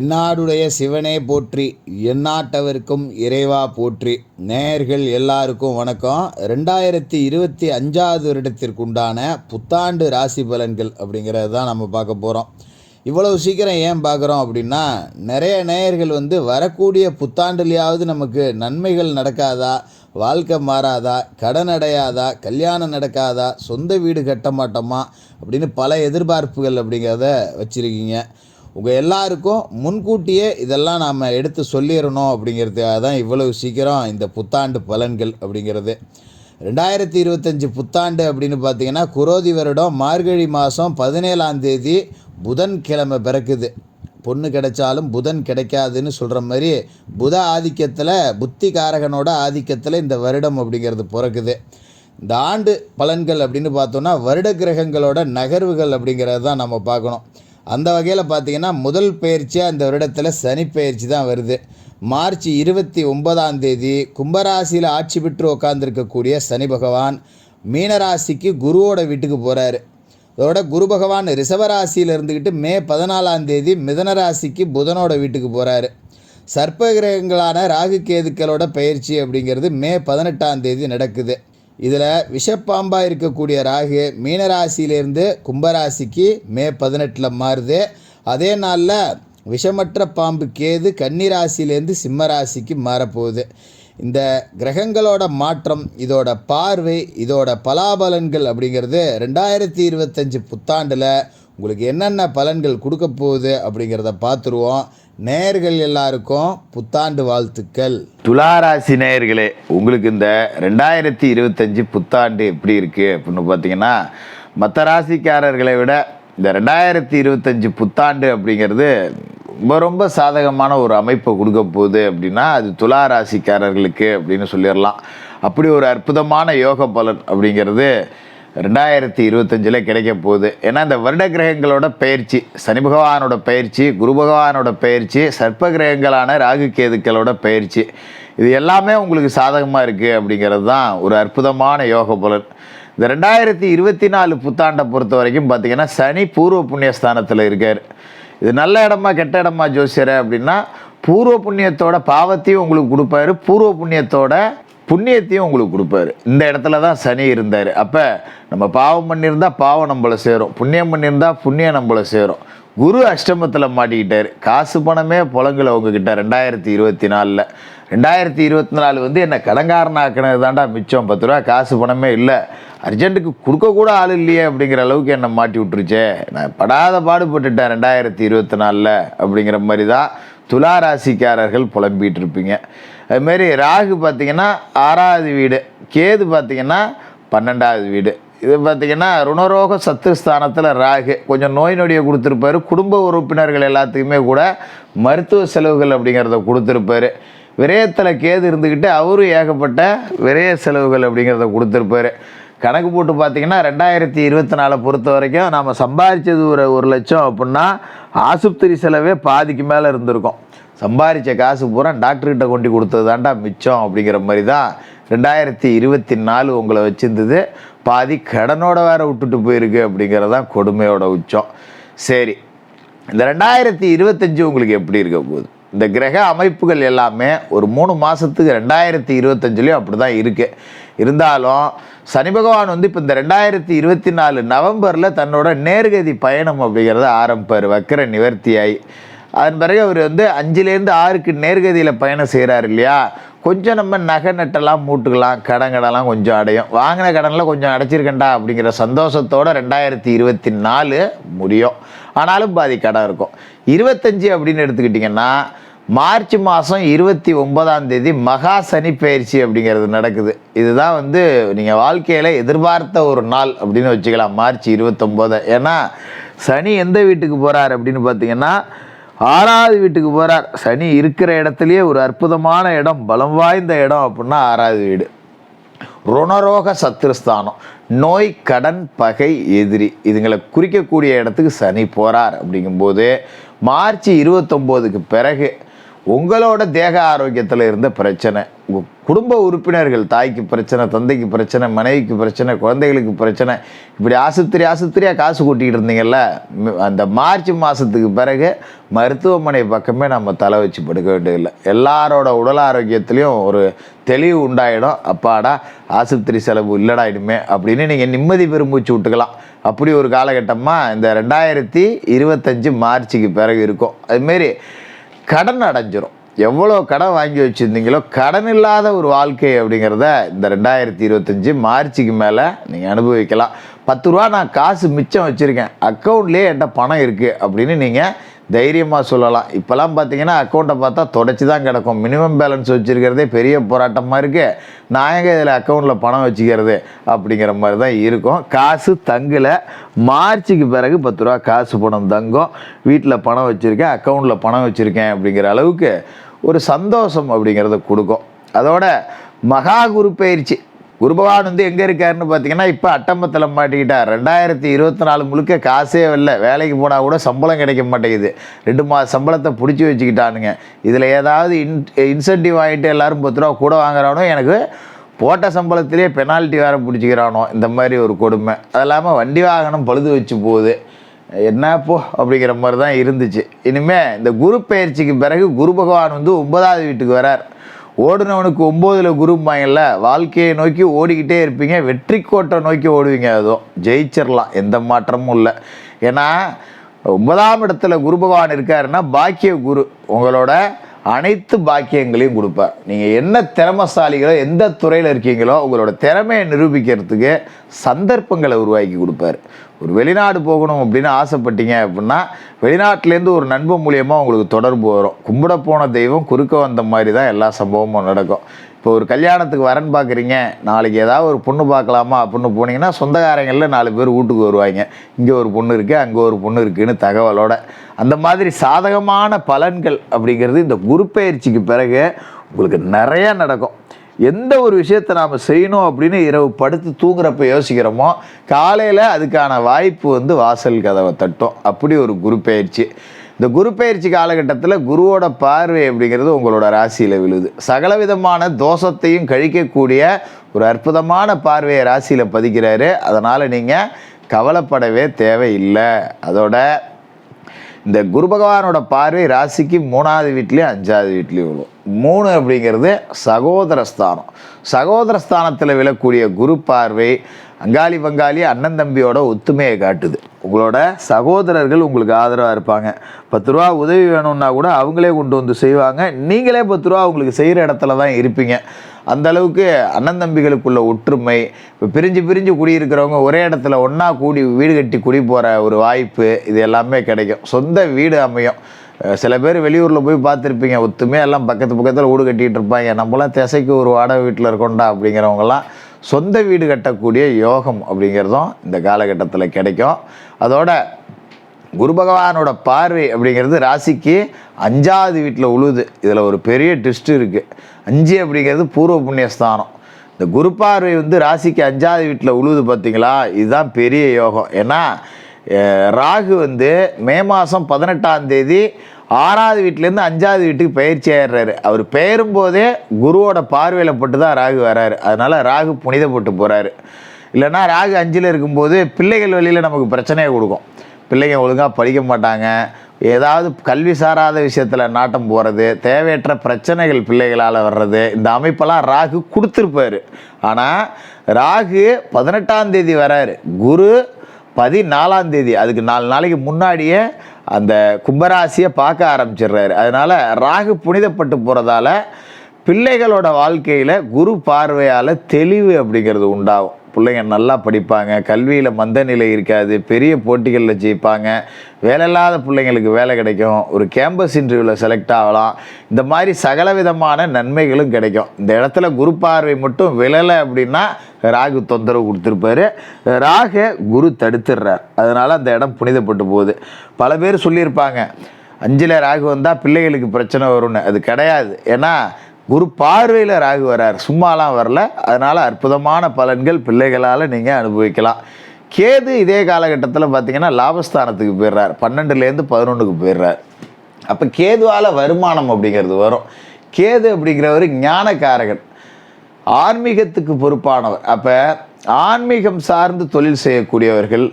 என்னாடுடைய சிவனே போற்றி எந்நாட்டவருக்கும் இறைவா போற்றி. நேயர்கள் எல்லாருக்கும் வணக்கம். ரெண்டாயிரத்தி இருபத்தி அஞ்சாவது வருடத்திற்குண்டான புத்தாண்டு ராசி பலன்கள் அப்படிங்கிறது தான் நம்ம பார்க்க போகிறோம் இவ்வளவு சீக்கிரம் ஏன் பார்க்குறோம் அப்படின்னா நிறைய நேயர்கள் வந்து வரக்கூடிய புத்தாண்டுலையாவது நமக்கு நன்மைகள் நடக்காதா? வாழ்க்கை மாறாதா? கடன் அடையாதா? கல்யாணம் நடக்காதா? சொந்த வீடு கட்ட மாட்டோமா? அப்படின்னு பல எதிர்பார்ப்புகள் அப்படிங்கிறத வச்சுருக்கீங்க. உங்கள் எல்லாருக்கும் முன்கூட்டியே இதெல்லாம் நாம் எடுத்து சொல்லிடணும் அப்படிங்கிறதுக்காக தான் இவ்வளவு சீக்கிரம் இந்த புத்தாண்டு பலன்கள் அப்படிங்கிறது. ரெண்டாயிரத்தி இருபத்தஞ்சி புத்தாண்டு அப்படின்னு பார்த்தீங்கன்னா குரோதி வருடம் மார்கழி மாதம் பதினேழாம் தேதி புதன்கிழமை பிறக்குது. பொண்ணு கிடைச்சாலும் புதன் கிடைக்காதுன்னு சொல்கிற மாதிரி புத ஆதிக்கத்தில் புத்தி காரகனோட ஆதிக்கத்தில் இந்த வருடம் அப்படிங்கிறது பிறக்குது. இந்த ஆண்டு பலன்கள் அப்படின்னு பார்த்தோன்னா வருட கிரகங்களோட நகர்வுகள் அப்படிங்கிறது தான் நம்ம பார்க்கணும். அந்த வகையில் பார்த்தீங்கன்னா முதல் பயிற்சியாக இந்த வருடத்தில் சனி பயிற்சி தான் வருது. மார்ச் இருபத்தி ஒன்பதாம் தேதி கும்பராசியில் ஆட்சி பெற்று உட்காந்துருக்கக்கூடிய சனி பகவான் மீனராசிக்கு குருவோட வீட்டுக்கு போகிறாரு அதோட குரு பகவான் ரிஷபராசியில் இருந்துக்கிட்டு மே பதினாலாம் தேதி மிதன ராசிக்கு புதனோட வீட்டுக்கு போகிறாரு சர்ப்ப கிரகங்களான ராகு கேதுக்களோட பயிற்சி அப்படிங்கிறது மே பதினெட்டாம் தேதி நடக்குது. இதில் விஷப்பாம்பாக இருக்கக்கூடிய ராகு மீனராசியிலேருந்து கும்பராசிக்கு மே பதினெட்டில் மாறுது. அதே நாளில் விஷமற்ற பாம்பு கேது கன்னிராசியிலேருந்து சிம்மராசிக்கு மாறப்போகுது. இந்த கிரகங்களோட மாற்றம் இதோட பார்வை இதோட பலாபலன்கள் அப்படிங்கிறது ரெண்டாயிரத்தி இருபத்தஞ்சி புத்தாண்டில் உங்களுக்கு என்னென்ன பலன்கள் கொடுக்க போகுது அப்படிங்கிறத பார்த்துருவோம். நேயர்கள் எல்லாருக்கும் புத்தாண்டு வாழ்த்துக்கள். துளாராசி நேயர்களே உங்களுக்கு இந்த ரெண்டாயிரத்தி இருபத்தஞ்சி புத்தாண்டு எப்படி இருக்குது அப்படின்னு பார்த்தீங்கன்னா மற்ற ராசிக்காரர்களை விட இந்த ரெண்டாயிரத்தி இருபத்தஞ்சி புத்தாண்டு அப்படிங்கிறது ரொம்ப ரொம்ப சாதகமான ஒரு அமைப்பை கொடுக்க போகுது அப்படின்னா அது துலா ராசிக்காரர்களுக்கு அப்படின்னு சொல்லிடலாம். அப்படி ஒரு அற்புதமான யோக பலன் அப்படிங்கிறது ரெண்டாயிரத்தி இருபத்தஞ்சில் கிடைக்க போகுது ஏன்னா இந்த வருட கிரகங்களோட பயிற்சி சனி பகவானோட பயிற்சி குரு பகவானோட பயிற்சி சர்ப்ப கிரகங்களான ராகு கேதுக்களோட பயிற்சி இது எல்லாமே உங்களுக்கு சாதகமாக இருக்குது அப்படிங்கிறது தான் ஒரு அற்புதமான யோக பலன். இந்த ரெண்டாயிரத்தி இருபத்தி நாலு புத்தாண்டை பொறுத்த வரைக்கும் பார்த்திங்கன்னா சனி பூர்வ புண்ணியஸ்தானத்தில் இருக்கார். இது நல்ல இடமா கெட்ட இடமா ஜோசியரை அப்படின்னா பூர்வ புண்ணியத்தோட பாவத்தையும் உங்களுக்கு கொடுப்பாரு. பூர்வ புண்ணியத்தோட புண்ணியத்தையும் உங்களுக்கு கொடுப்பாரு. இந்த இடத்துல தான் சனி இருந்தார். அப்போ நம்ம பாவம் பண்ணியிருந்தால் பாவம் நம்மளை சேரும். புண்ணியம் பண்ணியிருந்தால் புண்ணியம் நம்மளை சேரும். குரு அஷ்டமத்தில் மாட்டிக்கிட்டார். காசு பணமே புலங்கல உங்ககிட்ட ரெண்டாயிரத்தி இருபத்தி நாலில். ரெண்டாயிரத்தி இருபத்தி நாலு வந்து என்னை கடங்காரனாக்கினது தாண்டா மிச்சம். பத்து ரூபா காசு பணமே இல்லை. அர்ஜென்ட்டுக்கு கொடுக்கக்கூட ஆள் இல்லையே அப்படிங்கிற அளவுக்கு என்னை மாட்டி விட்டுருச்சே. நான் படாத பாடுபட்டுட்டேன் ரெண்டாயிரத்தி இருபத்தி நாலில் அப்படிங்கிற மாதிரி தான் துலா ராசிக்காரர்கள் புலம்பிகிட்டு இருப்பீங்க அதுமாரி ராகு பார்த்தீங்கன்னா ஆறாவது வீடு கேது பார்த்தீங்கன்னா பன்னெண்டாவது வீடு. இது பார்த்தீங்கன்னா ருணரோக சத்துஸ்தானத்தில் ராகு. கொஞ்சம் நோய் நொடியை கொடுத்துருப்பாரு. குடும்ப உறுப்பினர்கள் எல்லாத்துக்குமே கூட மருத்துவ செலவுகள் அப்படிங்கிறத கொடுத்துருப்பாரு. விரயத்தில் கேது இருந்துக்கிட்டு அவரும் ஏகப்பட்ட விரய செலவுகள் அப்படிங்கிறத கொடுத்துருப்பாரு. கணக்கு போட்டு பார்த்தீங்கன்னா ரெண்டாயிரத்தி இருபத்தி நாலை பொறுத்த வரைக்கும் நம்ம சம்பாதிச்சது ஒரு ஒரு லட்சம் அப்படின்னா ஆஸ்பத்திரி செலவே பாதிக்கு மேலே இருந்திருக்கும். சம்பாதிச்ச காசு பூரா டாக்டர்கிட்ட கொண்டு கொடுத்தது தாண்டா மிச்சம் அப்படிங்கிற மாதிரி தான் ரெண்டாயிரத்தி இருபத்தி நாலு உங்களை வச்சிருந்தது. பாதி கடனோட வேற விட்டுட்டு போயிருக்கு அப்படிங்கிறது தான் கொடுமையோட உச்சம். சரி இந்த ரெண்டாயிரத்தி இருபத்தஞ்சு உங்களுக்கு எப்படி இருக்க போகுது? இந்த கிரக அமைப்புகள் எல்லாமே ஒரு மூணு மாதத்துக்கு ரெண்டாயிரத்தி இருபத்தஞ்சிலையும் அப்படி தான் இருக்குது இருந்தாலும் சனி பகவான் வந்து இப்போ இந்த ரெண்டாயிரத்தி இருபத்தி நாலு நவம்பரில் தன்னோட நேர்கதி பயணம் அப்படிங்கிறத ஆரம்பிப்பார் வக்கர நிவர்த்தியாய். அதன் பிறகு அவர் வந்து அஞ்சுலேருந்து ஆறுக்கு நேர்கதியில் பயணம் செய்கிறார் இல்லையா? கொஞ்சம் நம்ம நகை நட்டெல்லாம் மூட்டுக்கலாம் கடன் கடன்லாம் கொஞ்சம் அடையும். வாங்கின கடனில் கொஞ்சம் அடைச்சிருக்கண்டா அப்படிங்கிற சந்தோஷத்தோட ரெண்டாயிரத்தி இருபத்தி நாலு முடியும். ஆனாலும் பாதி கடன் இருக்கும். இருபத்தஞ்சி அப்படின்னு எடுத்துக்கிட்டிங்கன்னா மார்ச் மாதம் இருபத்தி ஒன்பதாம் தேதி மகா சனி பயிற்சி அப்படிங்கிறது நடக்குது. இதுதான் வந்து நீங்கள் வாழ்க்கையில் எதிர்பார்த்த ஒரு நாள் அப்படின்னு வச்சுக்கலாம் மார்ச் இருபத்தொம்போது. ஏன்னா சனி எந்த வீட்டுக்கு போகிறார் அப்படின்னு பார்த்தீங்கன்னா ஆறாவது வீட்டுக்கு போகிறார் சனி இருக்கிற இடத்துலையே ஒரு அற்புதமான இடம் பலம் வாய்ந்த இடம் அப்படின்னா ஆறாவது வீடு. ருணரோக சத்துருஸ்தானம் நோய் கடன் பகை எதிரி இதுங்களை குறிக்கக்கூடிய இடத்துக்கு சனி போகிறார் அப்படிங்கும்போது மார்ச் இருபத்தொம்போதுக்கு பிறகு உங்களோட தேக ஆரோக்கியத்தில் இருந்த பிரச்சனை உங்கள் குடும்ப உறுப்பினர்கள் தாய்க்கு பிரச்சனை தந்தைக்கு பிரச்சனை மனைவிக்கு பிரச்சனை குழந்தைகளுக்கு பிரச்சனை இப்படி ஆசுத்திரி ஆசுத்திரியாக காசு கூட்டிகிட்டு இருந்தீங்கல்ல அந்த மார்ச் மாதத்துக்கு பிறகு மருத்துவமனை பக்கமே நம்ம தலை வச்சு படுக்க வேண்டியதில்லை. எல்லாரோட உடல் ஆரோக்கியத்துலேயும் ஒரு தெளிவு உண்டாயிடும். அப்பாடா ஆஸ்பத்திரி செலவு இல்லடா இனிமே அப்படின்னு நீங்கள் நிம்மதி பெரும்பூச்சு விட்டுக்கலாம். அப்படி ஒரு காலகட்டமாக இந்த ரெண்டாயிரத்தி இருபத்தஞ்சி மார்ச்சுக்கு பிறகு இருக்கும். அதுமாரி கடன் அடைஞ்சிரும். எவ்வளோ கடன் வாங்கி வச்சுருந்தீங்களோ கடன் இல்லாத ஒரு வாழ்க்கை அப்படிங்கிறத இந்த ரெண்டாயிரத்தி இருபத்தஞ்சி மார்ச்சுக்கு மேலே நீங்கள் அனுபவிக்கலாம். பத்து ரூபா நான் காசு மிச்சம் வச்சுருக்கேன். அக்கௌண்ட்லேயே என்கிட்ட பணம் இருக்குது அப்படின்னு நீங்கள் தைரியமாக சொல்லலாம். இப்போல்லாம் பார்த்தீங்கன்னா அக்கௌண்ட்டை பார்த்தா தொடச்சி தான் கிடக்கும். மினிமம் பேலன்ஸ் வச்சுருக்கிறதே பெரிய போராட்டமாக இருக்குது நான் எங்கே இதில் அக்கௌண்ட்டில் பணம் வச்சுக்கிறது அப்படிங்கிற மாதிரி தான் இருக்கும். காசு தங்கலை. மார்ச்சுக்கு பிறகு பத்து ரூபா காசு பணம் தங்கும். வீட்டில் பணம் வச்சுருக்கேன் அக்கௌண்ட்டில் பணம் வச்சுருக்கேன் அப்படிங்கிற அளவுக்கு ஒரு சந்தோஷம் அப்படிங்கிறத கொடுக்கும். அதோட மகா குரு பயிற்சி. குருபகவான் வந்து எங்கே இருக்காருன்னு பார்த்தீங்கன்னா இப்போ அட்டம்பத்தில் மாட்டிக்கிட்டார். ரெண்டாயிரத்தி இருபத்தி நாலு முழுக்க காசே இல்லை வேலைக்கு போனால் கூட சம்பளம் கிடைக்க மாட்டேங்குது. ரெண்டு மாத சம்பளத்தை பிடிச்சி வச்சுக்கிட்டானுங்க. இதில் ஏதாவது இன் இன்சென்டிவ் வாங்கிட்டு எல்லாரும் பத்து ரூபா கூட வாங்குறானோ எனக்கு போட்ட சம்பளத்திலே பெனால்ட்டி வேறு பிடிச்சிக்கிறானோ இந்த மாதிரி ஒரு கொடுமை. அது இல்லாமல் வண்டி வாகனம் பழுது வச்சு போகுது. என்னப்போ அப்படிங்கிற மாதிரி தான் இருந்துச்சு. இனிமேல் இந்த குரு பயிற்சிக்கு பிறகு குரு பகவான் வந்து ஒன்பதாவது வீட்டுக்கு வரார். ஓடுனவனுக்கு ஒம்போதில் குரும்பாங்கல்ல வாழ்க்கையை நோக்கி ஓடிக்கிட்டே இருப்பீங்க. வெற்றி கோட்டை நோக்கி ஓடுவீங்க. அதுவும் ஜெயிச்சிடலாம் எந்த மாற்றமும் இல்லை. ஏன்னா ஒன்பதாம் இடத்துல குரு பகவான் இருக்காருன்னா பாக்கிய குரு உங்களோட அனைத்து பாக்கியங்களையும் கொடுப்பார். நீங்கள் என்ன திறமசாலிகளோ எந்த துறையில் இருக்கீங்களோ உங்களோட திறமையை நிரூபிக்கிறதுக்கு சந்தர்ப்பங்களை உருவாக்கி கொடுப்பார். ஒரு வெளிநாடு போகணும் அப்படின்னு ஆசைப்பட்டீங்க அப்படின்னா வெளிநாட்டிலேருந்து ஒரு நண்பன் மூலியமாக உங்களுக்கு தொடர்பு வரும். கும்பிட போன தெய்வம் குறுக்க வந்த மாதிரி தான் எல்லா சம்பவமும் நடக்கும். இப்போ ஒரு கல்யாணத்துக்கு வரன் பார்க்குறீங்க நாளைக்கு ஏதாவது ஒரு பொண்ணு பார்க்கலாமா அப்படின்னு போனீங்கன்னா சொந்தக்காரங்களில் நாலு பேர் வீட்டுக்கு வருவாங்க. இங்கே ஒரு பொண்ணு இருக்குது அங்கே ஒரு பொண்ணு இருக்குதுன்னு தகவலோட. அந்த மாதிரி சாதகமான பலன்கள் அப்படிங்கிறது இந்த குரு பயிற்சிக்கு பிறகு உங்களுக்கு நிறையா நடக்கும். எந்த ஒரு விஷயத்தை நாம் செய்யணும் அப்படின்னு இரவு படுத்து தூங்குறப்ப யோசிக்கிறோமோ காலையில் அதுக்கான வாய்ப்பு வந்து வாசல் கதவை தட்டும். அப்படி ஒரு குரு பயிற்சி. இந்த குரு பயிற்சி காலகட்டத்தில் குருவோட பார்வை அப்படிங்கிறது உங்களோட ராசியில் விழுது. சகலவிதமான தோஷத்தையும் கழிக்கக்கூடிய ஒரு அற்புதமான பார்வையை ராசியில் பதிக்கிறாரு. அதனால் நீங்கள் கவலைப்படவே தேவையில்லை. அதோட இந்த குரு பகவானோட பார்வை ராசிக்கு மூணாவது வீட்லேயும் அஞ்சாவது வீட்லேயும் விழும். மூணு அப்படிங்கிறது சகோதர ஸ்தானம். சகோதர ஸ்தானத்தில் விழக்கூடிய குரு பார்வை அங்காளி பங்காளி அண்ணன் தம்பியோட ஒத்துமையை காட்டுது. உங்களோட சகோதரர்கள் உங்களுக்கு ஆதரவாக இருப்பாங்க. பத்து ரூபா உதவி வேணும்னா கூட அவங்களே கொண்டு வந்து செய்வாங்க. நீங்களே பத்து ரூபா அவங்களுக்கு செய்கிற இடத்துல தான் இருப்பீங்க. அந்த அளவுக்கு அண்ணன் தம்பிகளுக்குள்ள ஒற்றுமை இப்போ பிரிஞ்சு பிரிஞ்சு குடியிருக்கிறவங்க ஒரே இடத்துல ஒன்றா கூடி வீடு கட்டி குடி போகிற ஒரு வாய்ப்பு இது எல்லாமே கிடைக்கும். சொந்த வீடு அமையும். சில பேர் வெளியூரில் போய் பார்த்துருப்பீங்க. ஒத்துமையாக எல்லாம் பக்கத்து பக்கத்தில் வீடு கட்டிகிட்டு இருப்பாங்க. நம்மளாம் திசைக்கு ஒரு வாடகை வீட்டில் இருக்கோண்டா அப்படிங்கிறவங்கலாம் சொந்த வீடு கட்டக்கூடிய யோகம் அப்படிங்கிறதும் இந்த காலகட்டத்தில் கிடைக்கும். அதோட குரு பகவானோட பார்வை அப்படிங்கிறது ராசிக்கு அஞ்சாவது வீட்டில் உழுது. இதில் ஒரு பெரிய ட்விஸ்ட்டு இருக்குது அஞ்சு அப்படிங்கிறது பூர்வ புண்ணியஸ்தானம். இந்த குரு பார்வை வந்து ராசிக்கு அஞ்சாவது வீட்டில் உழுது பார்த்தீங்களா இதுதான் பெரிய யோகம். ஏன்னா ராகு வந்து மே மாதம் பதினெட்டாம் தேதி ஆறாவது வீட்டிலேருந்து அஞ்சாவது வீட்டுக்கு பயிற்சி ஆயிடுறாரு. அவர் பெயரும் போதே குருவோட பார்வையில் பட்டு தான் ராகு வராரு. அதனால் ராகு புனிதப்பட்டு போகிறாரு இல்லைன்னா ராகு அஞ்சில் இருக்கும்போது பிள்ளைகள் வழியில் நமக்கு பிரச்சனையை கொடுக்கும். பிள்ளைங்க ஒழுங்காக படிக்க மாட்டாங்க. ஏதாவது கல்வி சாராத விஷயத்தில் நாட்டம் போகிறது தேவையற்ற பிரச்சனைகள் பிள்ளைகளால் வர்றது இந்த அமைப்பெல்லாம் ராகு கொடுத்துருப்பாரு. ஆனால் ராகு பதினெட்டாம் தேதி வராரு. குரு பதினாலாம் தேதி அதுக்கு நாலு நாளைக்கு முன்னாடியே அந்த கும்பராசியை பார்க்க ஆரம்பிச்சிடுறாரு. அதனால் ராகு புனிதப்பட்டு போகிறதால பிள்ளைகளோட வாழ்க்கையில் குரு பார்வையால் தெளிவு அப்படிங்கிறது உண்டாகும். பிள்ளைங்க நல்லா படிப்பாங்க கல்வியில் மந்த நிலை இருக்காது பெரிய போட்டிகளில் ஜெயிப்பாங்க வேலை இல்லாத பிள்ளைங்களுக்கு வேலை கிடைக்கும் ஒரு கேம்பஸ் இன்டர்வியூவில் செலக்ட் ஆகலாம். இந்த மாதிரி சகல விதமான நன்மைகளும் கிடைக்கும். இந்த இடத்துல குரு பார்வை மட்டும் விழலை அப்படின்னா ராகு தொந்தரவு கொடுத்துருப்பாரு. ராக குரு தடுத்துடுறார். அதனால் அந்த இடம் புனிதப்பட்டு போகுது. பல பேர் சொல்லியிருப்பாங்க அஞ்சில் ராகு வந்தால் பிள்ளைகளுக்கு பிரச்சனை வரும்னு. அது கிடையாது. ஏன்னா குரு பார்வையில் ராகு வரார். சும்மாலாம் வரல. அதனால் அற்புதமான பலன்கள் பிள்ளைகளால் நீங்கள் அனுபவிக்கலாம். கேது இதே காலகட்டத்தில் பார்த்தீங்கன்னா லாபஸ்தானத்துக்கு போயிடுறார். பன்னெண்டுலேருந்து பதினொன்றுக்கு போயிடுறார். அப்போ கேதுவால் வருமானம் அப்படிங்கிறது வரும். கேது அப்படிங்கிறவர் ஞானக்காரகன். ஆன்மீகத்துக்கு பொறுப்பானவர். அப்போ ஆன்மீகம் சார்ந்து தொழில் செய்யக்கூடியவர்கள்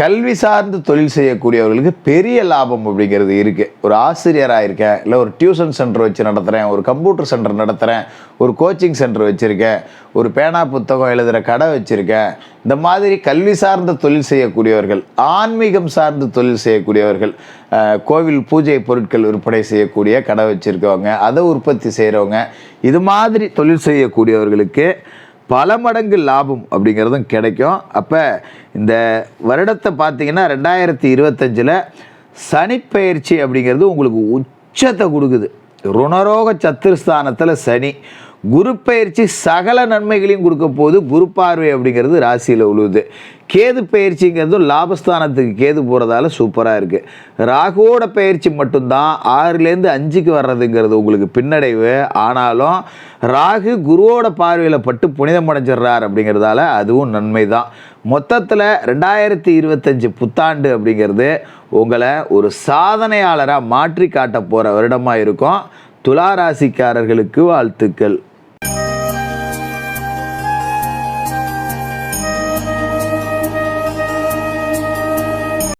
கல்வி சார்ந்து தொழில் செய்யக்கூடியவர்களுக்கு பெரிய லாபம் அப்படிங்கிறது இருக்குது ஒரு ஆசிரியராக இருக்கேன் இல்லை ஒரு டியூஷன் சென்டர் வச்சு நடத்துகிறேன் ஒரு கம்ப்யூட்டர் சென்டர் நடத்துகிறேன் ஒரு கோச்சிங் சென்டர் வச்சுருக்கேன் ஒரு பேனா புத்தகம் எழுதுகிற கடை வச்சுருக்கேன். இந்த மாதிரி கல்வி சார்ந்த தொழில் செய்யக்கூடியவர்கள் ஆன்மீகம் சார்ந்து தொழில் செய்யக்கூடியவர்கள் கோவில் பூஜை பொருட்கள் விற்பனை செய்யக்கூடிய கடை வச்சுருக்கவங்க அதை உற்பத்தி செய்கிறவங்க இது மாதிரி தொழில் செய்யக்கூடியவர்களுக்கு பல மடங்கு லாபம் அப்படிங்கிறதும் கிடைக்கும். அப்போ இந்த வருடத்தை பார்த்தீங்கன்னா ரெண்டாயிரத்தி இருபத்தஞ்சில் சனிப்பெயர்ச்சி அப்படிங்கிறது உங்களுக்கு உச்சத்தை கொடுக்குது. ருணரோக சத்துருஸ்தானத்தில் சனி. குரு பயிற்சி சகல நன்மைகளையும் கொடுக்க போது குரு பார்வை அப்படிங்கிறது ராசியில் உழுவுது. கேது பயிற்சிங்கிறதும் லாபஸ்தானத்துக்கு கேது போகிறதால சூப்பராக இருக்குது ராகுவோட பயிற்சி மட்டும்தான் ஆறுலேருந்து அஞ்சுக்கு வர்றதுங்கிறது உங்களுக்கு பின்னடைவு. ஆனாலும் ராகு குருவோட பார்வையில் பட்டு புனிதம் அடைஞ்சிடுறார் அப்படிங்கிறதால அதுவும் நன்மை தான் மொத்தத்தில் ரெண்டாயிரத்தி இருபத்தஞ்சி புத்தாண்டு அப்படிங்கிறது உங்களை ஒரு சாதனையாளராக மாற்றி காட்ட போகிற வருடமாக இருக்கும். துலா ராசிக்காரர்களுக்கு வாழ்த்துக்கள்.